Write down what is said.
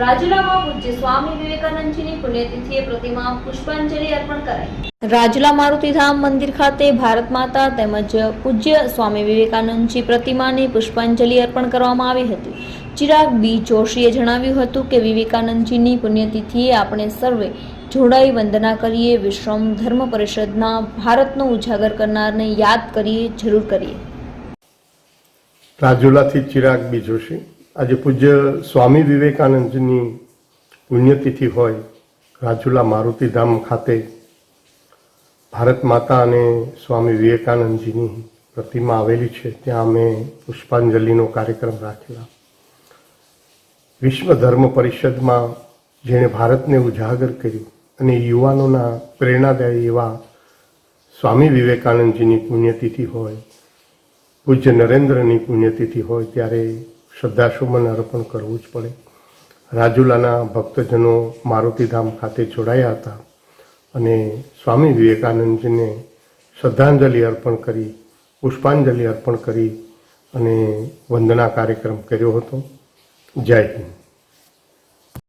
રાજુલામાં પૂજ્ય સ્વામી વિવેકાનંદજીની પુણ્યતિથિએ પ્રતિમા પુષ્પાંજલિ અર્પણ કરાઈ. રાજુલા મારુતિધામ મંદિર ખાતે ભારત માતા તેમજ પૂજ્ય સ્વામી વિવેકાનંદજી પ્રતિમાને પુષ્પાંજલિ અર્પણ કરવામાં આવી હતી. ચિરાગ બી જોશીએ જણાવ્યું હતું કે વિવેકાનંદજીની પુણ્યતિથિએ આપણે સર્વે જોડાઈ વંદના કરીએ વિશ્રમ ધર્મ પરિષદના ભારતનો ઉજાગર કરનારને યાદ કરીએ જરૂર કરીએ. રાજુલાથી ચિરાગ બી જોશી. આજે પૂજ્ય સ્વામી વિવેકાનંદની પુણ્યતિથિ હોય, રાજુલા મારુતિધામ ખાતે ભારત માતા અને સ્વામી વિવેકાનંદજીની પ્રતિમા આવેલી છે. ત્યાં અમે પુષ્પાંજલિનો કાર્યક્રમ રાખેલા. વિશ્વ ધર્મ પરિષદમાં જેણે ભારતને ઉજાગર કર્યું અને યુવાનોના પ્રેરણાદાયી એવા સ્વામી વિવેકાનંદજીની પુણ્યતિથિ હોય, પૂજ્ય નરેન્દ્રની પુણ્યતિથિ હોય, ત્યારે શ્રદ્ધાસુમન અર્પણ કરવું જ પડે. રાજુલાના ભક્તજનો મારુતિધામ ખાતે જોડાયા હતા અને સ્વામી વિવેકાનંદજીને શ્રદ્ધાંજલિ અર્પણ કરી, પુષ્પાંજલિ અર્પણ કરી અને વંદના કાર્યક્રમ કર્યો હતો. જય હિન્દ.